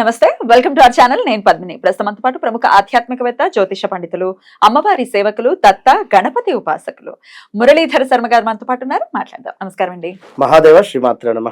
నమస్తే welcome to our channel. నేను పద్మిని. ప్రస్తుతంతో పాటు ప్రముఖ ఆధ్యాత్మికవేత్త జ్యోతిష పండితులు అమ్మవారి సేవకులు దత్త గణపతి ఉపాసకులు. మురళీధర శర్మ గారు మనతో పాటు ఉన్నారు. మాట్లాడదాం. నమస్కారం అండి. మహాదేవ శ్రీమాత్ర నమ.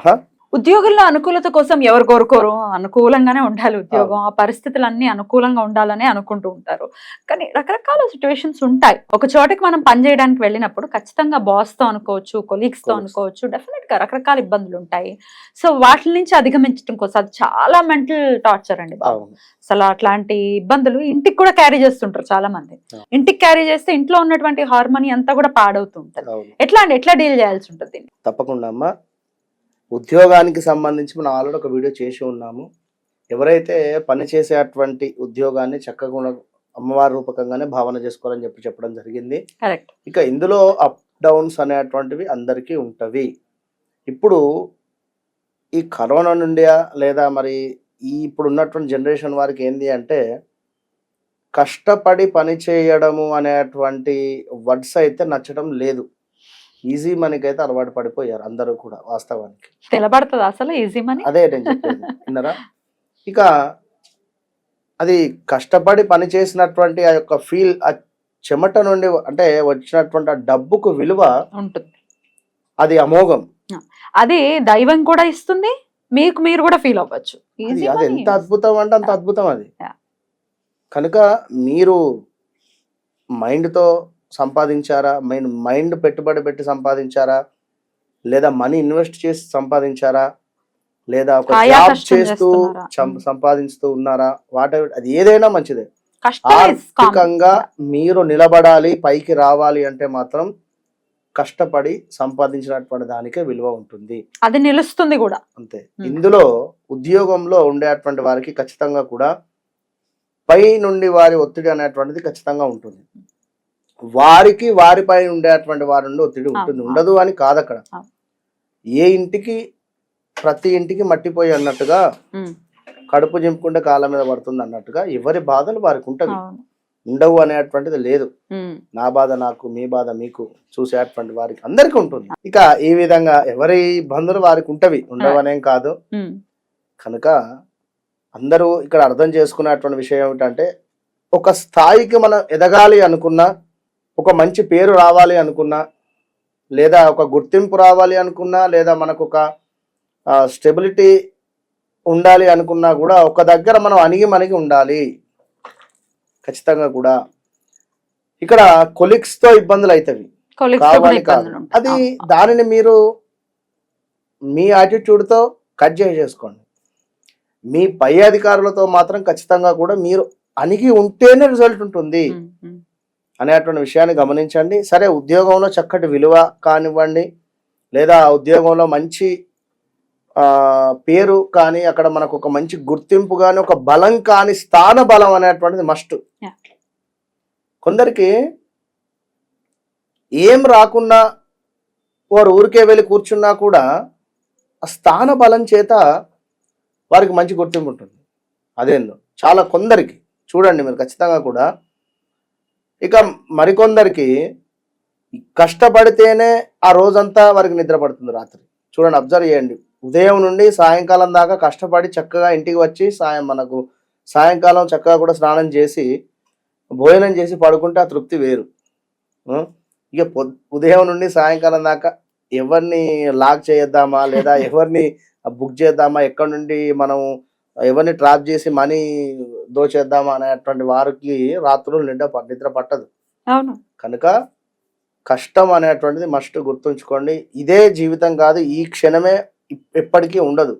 ఉద్యోగంలో అనుకూలత కోసం ఎవరు కోరుకోరు. అనుకూలంగానే ఉండాలి ఉద్యోగం. ఆ పరిస్థితులన్నీ అనుకూలంగా ఉండాలని అనుకుంటూ ఉంటారు. కానీ రకరకాల సిచ్యువేషన్స్ ఉంటాయి. ఒక చోటకి మనం పని చేయడానికి వెళ్ళినప్పుడు ఖచ్చితంగా బాస్తో అనుకోవచ్చు కొలీగ్స్తో Colleagues. అనుకోవచ్చు డెఫినెట్గా రకరకాల ఇబ్బందులు ఉంటాయి. సో వాటి నుంచి అధిగమించడం కోసం అది చాలా మెంటల్ టార్చర్ అండి బాబు. అసలు అట్లాంటి ఇబ్బందులు ఇంటికి కూడా క్యారీ చేస్తుంటారు చాలా మంది. ఇంటికి క్యారీ చేస్తే ఇంట్లో ఉన్నటువంటి హార్మోని అంతా కూడా పాడవుతూ ఉంటుంది. అవును. ఎట్లా అండి? ఎట్లా డీల్ చేయాల్సి ఉంటుంది? తప్పకుండా అమ్మ. ఉద్యోగానికి సంబంధించి మనం ఆల్రెడీ ఒక వీడియో చేసి ఉన్నాము. ఎవరైతే పని చేసేటువంటి ఉద్యోగాన్ని చక్కగా అమ్మవారి రూపకంగానే భావన చేసుకోవాలని చెప్పి చెప్పడం జరిగింది. ఇక ఇందులో అప్ డౌన్స్ అనేటువంటివి అందరికీ ఉంటవి. ఇప్పుడు ఈ కరోనా నుండి లేదా మరి ఈ ఇప్పుడు ఉన్నటువంటి జనరేషన్ వారికి ఏంది అంటే కష్టపడి పని చేయడము అనేటువంటి వర్డ్స్ అయితే నచ్చడం లేదు. ఈజీ మనకి అయితే అలవాటు పడిపోయారు అందరూ కూడా వాస్తవానికి. తెలబడుతుంది అసలు ఈజీ మనీ? అదే నేను చెప్పేది విన్నరా? ఇక అది కష్టపడి పని చేసినటువంటి ఆ యొక్క ఫీల్ ఆ చెమట నుండి అంటే వచ్చినటువంటి ఆ డబ్బుకు విలువ ఉంటుంది. అది అమోఘం. అది దైవం కూడా ఇస్తుంది మీకు మీరు కూడా ఫీల్ అవ్వచ్చు. అది. ఎంత అద్భుతం అంటే అంత అద్భుతం అది. కనుక మీరు మైండ్తో సంపాదించారా? మైండ్ మైండ్ పెట్టుబడి పెట్టి సంపాదించారా? లేదా మనీ ఇన్వెస్ట్ చేసి సంపాదించారా? లేదా ఒక జాబ్ చేస్తూ సంపాదించుతూ ఉన్నారా? వాట అది ఏదైనా మంచిదే. ఆర్థికంగా మీరు నిలబడాలి పైకి రావాలి అంటే మాత్రం కష్టపడి సంపాదించినటువంటి దానికే విలువ ఉంటుంది. అది నిలుస్తుంది కూడా. అంతే. ఇందులో ఉద్యోగంలో ఉండేటువంటి వారికి ఖచ్చితంగా కూడా పై నుండి వారి ఒత్తిడి అనేటువంటిది ఖచ్చితంగా ఉంటుంది. వారికి వారిపై ఉండేటువంటి వారి నుండి ఒత్తిడి ఉంటుంది. ఉండదు అని కాదు అక్కడ. ఏ ఇంటికి ప్రతి ఇంటికి మట్టిపోయి అన్నట్టుగా కడుపు చింపుకుంటే కాళ్ళ మీద పడుతుంది అన్నట్టుగా ఎవరి బాధలు వారికి ఉంటవి అవును. ఉండవు అనేటువంటిది లేదు. నా బాధ నాకు మీ బాధ మీకు చూసేటువంటి వారికి అందరికీ ఉంటుంది. ఇక ఈ విధంగా ఎవరి ఇబ్బందులు వారికి ఉంటవి. ఉండవనేం కాదు. కనుక అందరూ ఇక్కడ అర్థం చేసుకున్నటువంటి విషయం ఏమిటంటే ఒక స్థాయికి మనం ఎదగాలి అనుకున్నా ఒక మంచి పేరు రావాలి అనుకున్నా లేదా ఒక గుర్తింపు రావాలి అనుకున్నా లేదా మనకు ఒక స్టెబిలిటీ ఉండాలి అనుకున్నా కూడా ఒక దగ్గర మనం అణిగి మణిగి ఉండాలి. ఖచ్చితంగా కూడా. ఇక్కడ కొలిక్స్తో ఇబ్బందులు అవుతాయి కావాలి కాదు. అది. దానిని మీరు మీ attitude తో కట్ చేసేసుకోండి మీ పై అధికారులతో మాత్రం ఖచ్చితంగా కూడా మీరు అణిగి ఉంటేనే రిజల్ట్ ఉంటుంది. అనేటువంటి విషయాన్ని గమనించండి. సరే ఉద్యోగంలో చక్కటి విలువ కానివ్వండి లేదా ఉద్యోగంలో మంచి పేరు కానీ అక్కడ మనకు ఒక మంచి గుర్తింపు కానీ ఒక బలం కానీ స్థాన బలం అనేటువంటిది మస్ట్. కొందరికి ఏం రాకున్నా వారు ఊరికే వెళ్ళి కూర్చున్నా కూడా ఆ స్థాన బలం చేత వారికి మంచి గుర్తింపు ఉంటుంది. అదేందో. చాలా కొందరికి చూడండి మీరు ఖచ్చితంగా కూడా ఇక మరికొందరికి కష్టపడితేనే ఆ రోజంతా వారికి నిద్ర పడుతుంది రాత్రి. చూడండి అబ్జర్వ్ చేయండి. ఉదయం నుండి సాయంకాలం దాకా కష్టపడి చక్కగా ఇంటికి వచ్చి సాయం మనకు సాయంకాలం చక్కగా కూడా స్నానం చేసి భోజనం చేసి పడుకుంటే ఆ తృప్తి వేరు. ఇక ఉదయం నుండి సాయంకాలం దాకా ఎవరిని లాక్ చేద్దామా లేదా ఎవరిని బుక్ చేద్దామా? ఎక్కడి నుండి మనం ఎవరిని ట్రాప్ చేసి మనీ దోచేద్దామా అనేటువంటి వారికి రాత్రులు నిండా నిద్ర పట్టదు. అవును. కనుక కష్టం అనేటువంటిది మస్ట్ గుర్తుంచుకోండి. ఇదే జీవితం కాదు ఈ క్షణమే ఎప్పటికీ ఉండదు.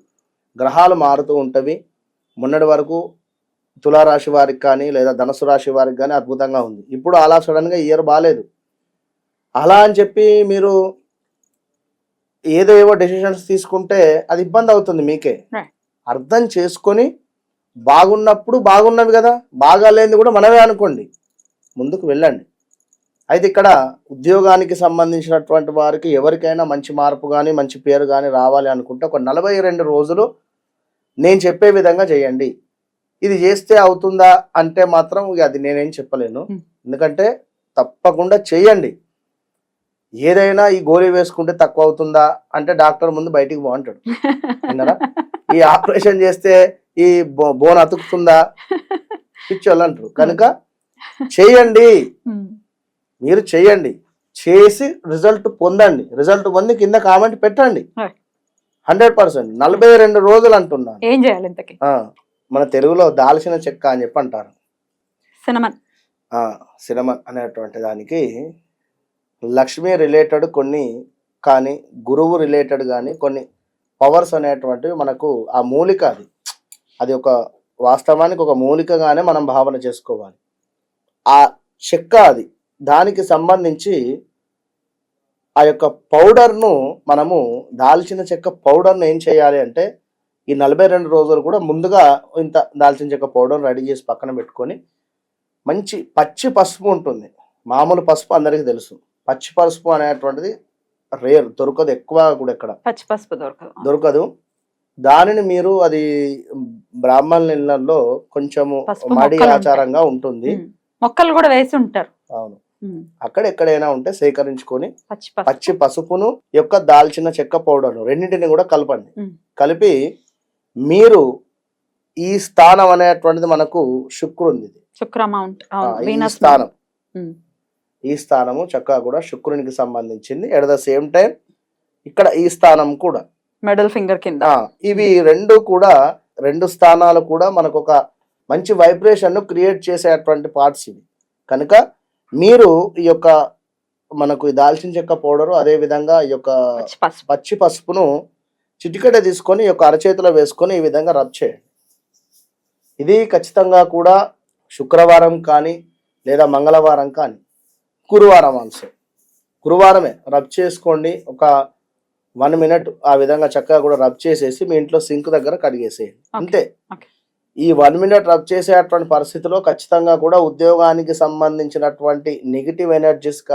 గ్రహాలు మారుతూ ఉంటవి. మొన్నటి వరకు తులారాశి వారికి కానీ లేదా ధనుసు రాశి వారికి కానీ అద్భుతంగా ఉంది. ఇప్పుడు అలా సడన్గా ఇయర్ బాగాలేదు అలా అని చెప్పి మీరు ఏదో ఏవో డెసిషన్స్ తీసుకుంటే అది ఇబ్బంది అవుతుంది మీకే. అర్థం చేసుకొని బాగున్నప్పుడు బాగున్నవి కదా బాగాలేనిది కూడా మనమే అనుకోండి. ముందుకు వెళ్ళండి. అయితే ఇక్కడ ఉద్యోగానికి సంబంధించినటువంటి వారికి ఎవరికైనా మంచి మార్పు కానీ మంచి పేరు కానీ రావాలి అనుకుంటే ఒక నలభై రెండు రోజులు నేను చెప్పే విధంగా చేయండి. ఇది చేస్తే అవుతుందా అంటే మాత్రం అది నేనేం చెప్పలేను. ఎందుకంటే తప్పకుండా చేయండి. ఏదైనా ఈ గోళీ వేసుకుంటే తక్కువ అవుతుందా అంటే డాక్టర్ ముందు బయటికి బాగుంటాడు విన్నారా? ఈ ఆపరేషన్ చేస్తే ఈ బో- బోన్ అతుకుతుందా? పిచ్చోళ్ళు అంటారు. కనుక చేయండి. మీరు చేయండి. చేసి రిజల్ట్ పొందండి. రిజల్ట్ పొంది కింద కామెంట్ పెట్టండి. Hundred percent. నలభై రెండు రోజులు అంటున్నాను. ఏం చేయాలి ఇంతకి? మన తెలుగులో దాల్చిన చెక్క అని చెప్పి అంటారు. సినమన్ సినమన్ అనేటువంటి దానికి లక్ష్మీ రిలేటెడ్ కొన్ని కానీ గురువు రిలేటెడ్ కానీ కొన్ని పవర్స్ అనేటువంటివి మనకు ఆ మూలిక అది. అది ఒక వాస్తవానికి ఒక మూలికగానే మనం భావన చేసుకోవాలి. ఆ చెక్క అది. దానికి సంబంధించి ఆ యొక్క పౌడర్ను మనము దాల్చిన చెక్క పౌడర్ను ఏం చేయాలి అంటే ఈ నలభై రెండు రోజులు కూడా ముందుగా ఇంత దాల్చిన చెక్క పౌడర్ రెడీ చేసి పక్కన పెట్టుకొని మంచి పచ్చి పసుపు ఉంటుంది. మామూలు పసుపు అందరికీ తెలుసు. పచ్చి పసుపు అనేటువంటిది రేర్ దొరకదు. ఎక్కువ కూడా ఇక్కడ పచ్చి పసుపు దొరకదు. దొరకదు. దానిని మీరు అది బ్రాహ్మణుల ఇళ్ళలో కొంచెము మడి ఆచారంగా ఉంటుంది. మొక్కలు కూడా వేసి ఉంటారు. అవును. అక్కడ ఎక్కడైనా ఉంటే సేకరించుకొని పచ్చి పసుపు. పచ్చి పసుపును యొక్క దాల్చిన చెక్క పౌడర్ రెండింటిని కూడా కలపండి. కలిపి మీరు ఈ స్థానం అనేటువంటిది మనకు శుక్రుంది. శుక్ర స్థానం. ఈ స్థానము చక్కగా కూడా శుక్రునికి సంబంధించింది. ఎట్ ద సేమ్ టైం ఇక్కడ ఈ స్థానం కూడా మిడిల్ ఫింగర్ కింద. ఇవి రెండు కూడా రెండు స్థానాలు కూడా మనకు ఒక మంచి వైబ్రేషన్ను క్రియేట్ చేసేటువంటి పార్ట్స్ ఇవి. కనుక మీరు ఈ యొక్క మనకు దాల్చిన చెక్క పౌడరు అదే విధంగా ఈ యొక్క పచ్చి పసుపును చిటికెట తీసుకొని ఈ యొక్క అరచేతిలో వేసుకొని ఈ విధంగా రబ్ చేయండి. ఇది ఖచ్చితంగా కూడా శుక్రవారం కానీ లేదా మంగళవారం కానీ గురువారం ఆల్సో గురువారమే రబ్ చేసుకోండి. ఒక వన్ మినిట్ ఆ విధంగా చక్కగా కూడా రబ్ చేసేసి మీ ఇంట్లో సింక్ దగ్గర కడిగేసేయండి. అంతే. ఈ వన్ మినిట్ రబ్ చేసేటువంటి పరిస్థితిలో ఖచ్చితంగా కూడా ఉద్యోగానికి సంబంధించినటువంటి నెగిటివ్ ఎనర్జీస్